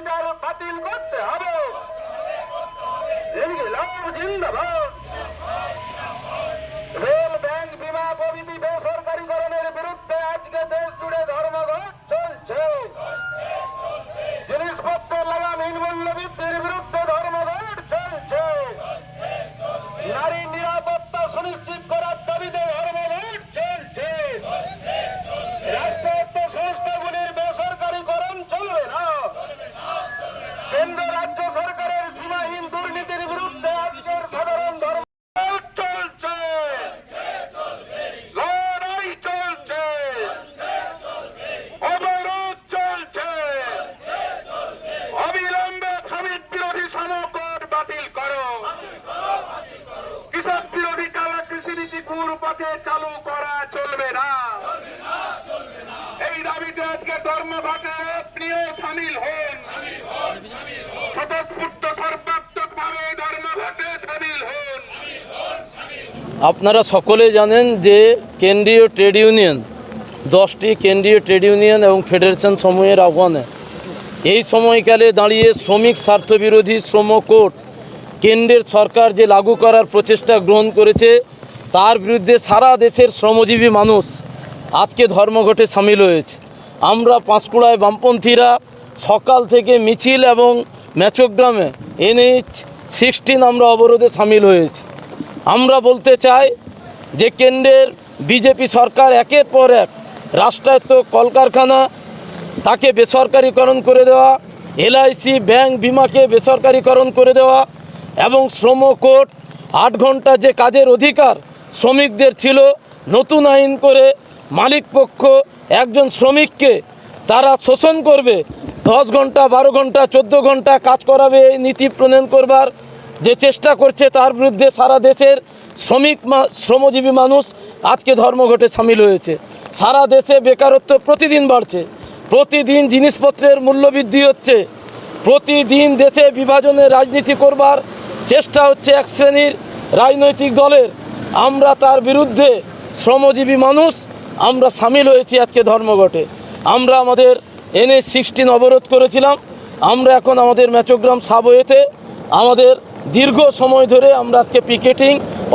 Metre বাতিল করতে হবে। লাভ জিন্দাবাদ। আজকে আপনিও সামিল হন। স্বতঃস্ফূর্ত সর্বাত্মক ভাবে সামিল হন। আপনারা সকলে জানেন যে কেন্দ্রীয় ট্রেড ইউনিয়ন, দশটি কেন্দ্রীয় ট্রেড ইউনিয়ন এবং ফেডারেশন সমূহের আহ্বানে এই সময়কালে দাঁড়িয়ে শ্রমিক স্বার্থবিরোধী শ্রম কোড কেন্দ্রের সরকার যে লাগু করার প্রচেষ্টা গ্রহণ করেছে, তার বিরুদ্ধে সারা দেশের শ্রমজীবী মানুষ আজকে ধর্মঘটে সামিল হয়েছে। আমরা পাঁশকুড়ায় বামপন্থীরা সকাল থেকে মিছিল এবং ম্যাচোগ্রামে এনএইচ সিক্সটিন আমরা অবরোধে সামিল হয়েছি। আমরা বলতে চাই যে কেন্দ্রের বিজেপি সরকার একের পর এক রাষ্ট্রায়ত্ত কলকারখানা তাকে বেসরকারিকরণ করে দেওয়া, এলআইসি ব্যাংক বিমাকে বেসরকারিকরণ করে দেওয়া এবং শ্রম কোর্ট আট ঘণ্টা যে কাজের অধিকার শ্রমিকদের ছিল, নতুন আইন করে মালিক পক্ষ একজন শ্রমিককে তারা শোষণ করবে, দশ ঘণ্টা, বারো ঘণ্টা, চোদ্দ ঘণ্টা কাজ করাবে, এই নীতি প্রণয়ন করবার যে চেষ্টা করছে তার বিরুদ্ধে সারা দেশের শ্রমিক শ্রমজীবী মানুষ আজকে ধর্মঘটে সামিল হয়েছে। সারা দেশে বেকারত্ব প্রতিদিন বাড়ছে। প্রতিদিন জিনিসপত্রের মূল্য বৃদ্ধি হচ্ছে। প্রতিদিন দেশে বিভাজনের রাজনীতি করবার চেষ্টা হচ্ছে এক শ্রেণির রাজনৈতিক দলের। আমরা তার বিরুদ্ধে শ্রমজীবী মানুষ আমরা সামিল হয়েছি আজকে ধর্মঘটে। আমরা আমাদের এনএ সিক্সটিন অবরোধ করেছিলাম। আমরা এখন আমাদের ম্যাচোগ্রাম সাবওয়েতে। আমাদের দীর্ঘ সময় ধরে আমরা আজকে পিকেটিং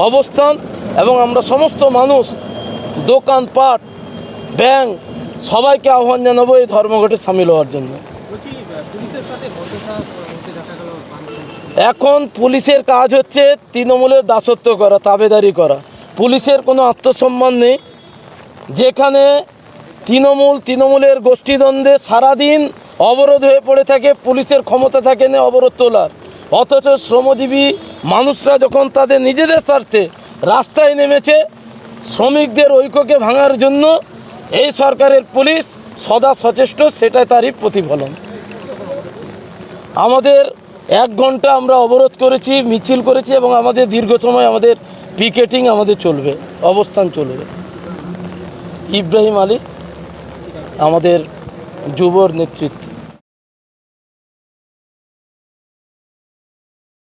অবস্থান এবং আমরা সমস্ত মানুষ দোকানপাট ব্যাংক সবাইকে আহ্বান জানাব এই ধর্মঘটে সামিল হওয়ার জন্য। এখন পুলিশের কাজ হচ্ছে তৃণমূলের দাসত্ব করা তাবেদারি করা। পুলিশের কোনো আত্মসম্মান নেই। যেখানে তৃণমূল, তৃণমূলের গোষ্ঠীদ্বন্দ্বে সারাদিন অবরোধ হয়ে পড়ে থাকে, পুলিশের ক্ষমতা থাকে না অবরোধ তোলার। অথচ শ্রমজীবী মানুষরা যখন তাদের নিজেদের স্বার্থে রাস্তায় নেমেছে, শ্রমিকদের ঐক্যকে ভাঙার জন্য এই সরকারের পুলিশ সদা সচেষ্ট, সেটাই তারই প্রতিফলন। আমাদের এক ঘণ্টা আমরা অবরোধ করেছি, মিছিল করেছি এবং আমাদের দীর্ঘ সময় আমাদের পিকেটিং আমাদের চলবে, অবস্থান চলবে। ইব্রাহিম আলী আমাদের যুবর নেতৃত্ব।